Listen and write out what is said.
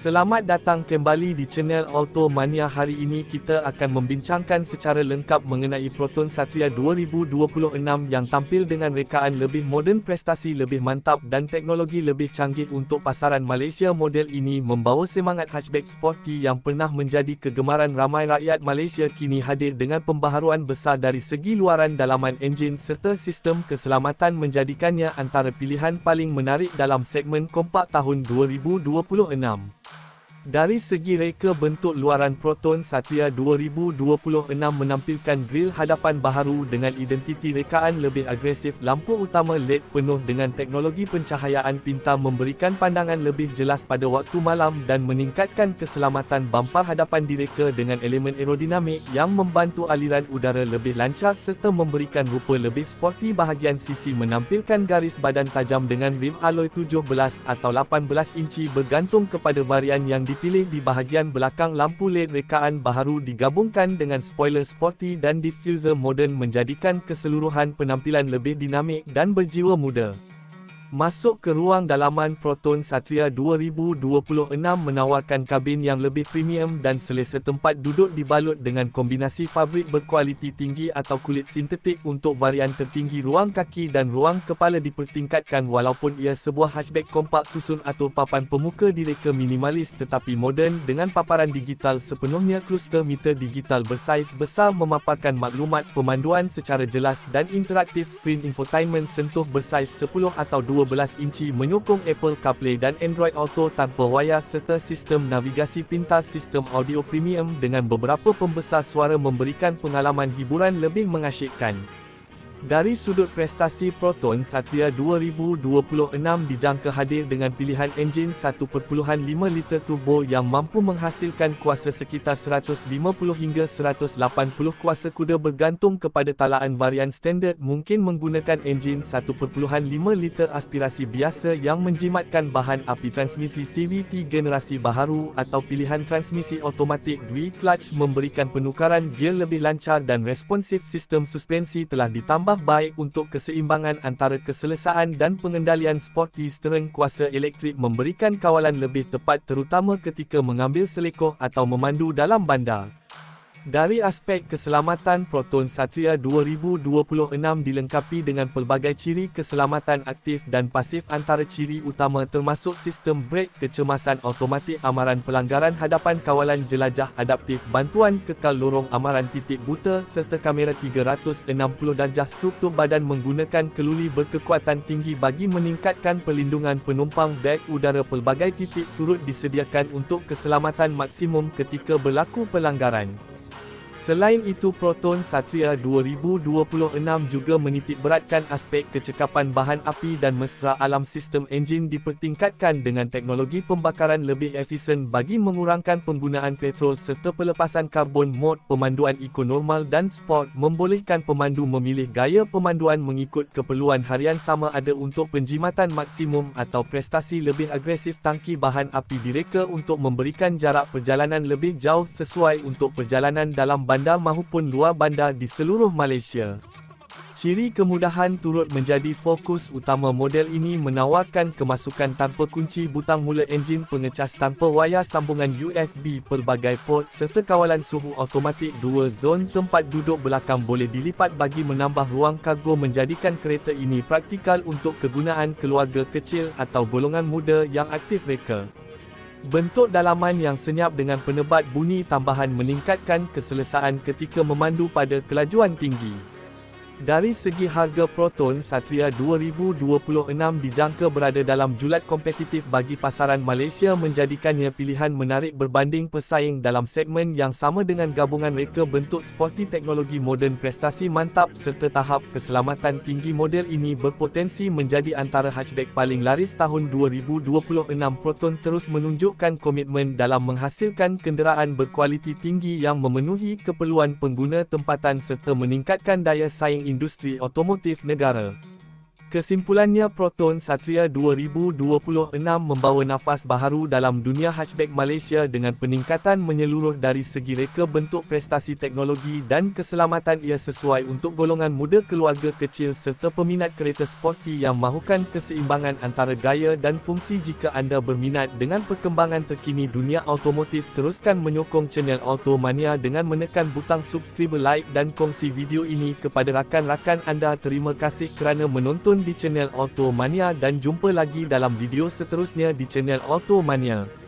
Selamat datang kembali di channel Auto Mania. Hari ini kita akan membincangkan secara lengkap mengenai Proton Satria 2026 yang tampil dengan rekaan lebih moden, prestasi lebih mantap dan teknologi lebih canggih untuk pasaran Malaysia. Model ini membawa semangat hatchback sporty yang pernah menjadi kegemaran ramai rakyat Malaysia kini hadir dengan pembaharuan besar dari segi luaran dalaman enjin serta sistem keselamatan menjadikannya antara pilihan paling menarik dalam segmen kompak tahun 2026. Dari segi reka bentuk luaran Proton Satria 2026 menampilkan grill hadapan baharu dengan identiti rekaan lebih agresif lampu utama LED penuh dengan teknologi pencahayaan pintar memberikan pandangan lebih jelas pada waktu malam dan meningkatkan keselamatan bumper hadapan direka dengan elemen aerodinamik yang membantu aliran udara lebih lancar serta memberikan rupa lebih sporty bahagian sisi menampilkan garis badan tajam dengan rim alloy 17 atau 18 inci bergantung kepada varian yang dipilih di bahagian belakang lampu LED rekaan baharu digabungkan dengan spoiler sporty dan diffuser moden menjadikan keseluruhan penampilan lebih dinamik dan berjiwa muda. Masuk ke ruang dalaman Proton Satria 2026 menawarkan kabin yang lebih premium dan selesa tempat duduk dibalut dengan kombinasi fabrik berkualiti tinggi atau kulit sintetik untuk varian tertinggi ruang kaki dan ruang kepala dipertingkatkan walaupun ia sebuah hatchback kompak susun atau papan pemuka direka minimalis tetapi moden dengan paparan digital sepenuhnya kluster meter digital bersaiz besar memaparkan maklumat pemanduan secara jelas dan interaktif screen infotainment sentuh bersaiz 10 atau 2 12 inci menyokong Apple CarPlay dan Android Auto tanpa wayar serta sistem navigasi pintar sistem audio premium dengan beberapa pembesar suara memberikan pengalaman hiburan lebih mengasyikkan. Dari sudut prestasi Proton Satria 2026 dijangka hadir dengan pilihan enjin 1.5 liter turbo yang mampu menghasilkan kuasa sekitar 150 hingga 180 kuasa kuda bergantung kepada talaan varian standard mungkin menggunakan enjin 1.5 liter aspirasi biasa yang menjimatkan bahan api transmisi CVT generasi baharu atau pilihan transmisi automatik dwi clutch memberikan penukaran gear lebih lancar dan responsif sistem suspensi telah ditambah tambah baik untuk keseimbangan antara keselesaan dan pengendalian sporty steering kuasa elektrik memberikan kawalan lebih tepat terutama ketika mengambil selekoh atau memandu dalam bandar. Dari aspek keselamatan Proton Satria 2026 dilengkapi dengan pelbagai ciri keselamatan aktif dan pasif antara ciri utama termasuk sistem brek kecemasan automatik amaran pelanggaran hadapan kawalan jelajah adaptif bantuan kekal lorong amaran titik buta serta kamera 360 darjah struktur badan menggunakan keluli berkekuatan tinggi bagi meningkatkan pelindungan penumpang beg udara pelbagai titik turut disediakan untuk keselamatan maksimum ketika berlaku pelanggaran. Selain itu Proton Satria 2026 juga menitik beratkan aspek kecekapan bahan api dan mesra alam sistem enjin dipertingkatkan dengan teknologi pembakaran lebih efisien bagi mengurangkan penggunaan petrol serta pelepasan karbon mod pemanduan eco normal dan sport. Membolehkan pemandu memilih gaya pemanduan mengikut keperluan harian sama ada untuk penjimatan maksimum atau prestasi lebih agresif tangki bahan api direka untuk memberikan jarak perjalanan lebih jauh sesuai untuk perjalanan dalam bandar maupun luar bandar di seluruh Malaysia. Ciri kemudahan turut menjadi fokus utama model ini menawarkan kemasukan tanpa kunci butang mula enjin pengecas tanpa wayar sambungan USB pelbagai port serta kawalan suhu automatik dua zon tempat duduk belakang boleh dilipat bagi menambah ruang kargo menjadikan kereta ini praktikal untuk kegunaan keluarga kecil atau golongan muda yang aktif reka. Bentuk dalaman yang senyap dengan penebat bunyi tambahan meningkatkan keselesaan ketika memandu pada kelajuan tinggi. Dari segi harga Proton Satria 2026 dijangka berada dalam julat kompetitif bagi pasaran Malaysia menjadikannya pilihan menarik berbanding pesaing dalam segmen yang sama dengan gabungan reka bentuk sporty teknologi moden prestasi mantap serta tahap keselamatan tinggi model ini berpotensi menjadi antara hatchback paling laris tahun 2026 Proton terus menunjukkan komitmen dalam menghasilkan kenderaan berkualiti tinggi yang memenuhi keperluan pengguna tempatan serta meningkatkan daya saing industri otomotif negara. Kesimpulannya Proton Satria 2026 membawa nafas baharu dalam dunia hatchback Malaysia dengan peningkatan menyeluruh dari segi reka bentuk prestasi teknologi dan keselamatan ia sesuai untuk golongan muda keluarga kecil serta peminat kereta sporty yang mahukan keseimbangan antara gaya dan fungsi jika anda berminat dengan perkembangan terkini dunia automotif teruskan menyokong channel Automania dengan menekan butang subscribe like dan kongsi video ini kepada rakan-rakan anda. Terima kasih kerana menonton di channel Automania dan jumpa lagi dalam video seterusnya di channel Automania.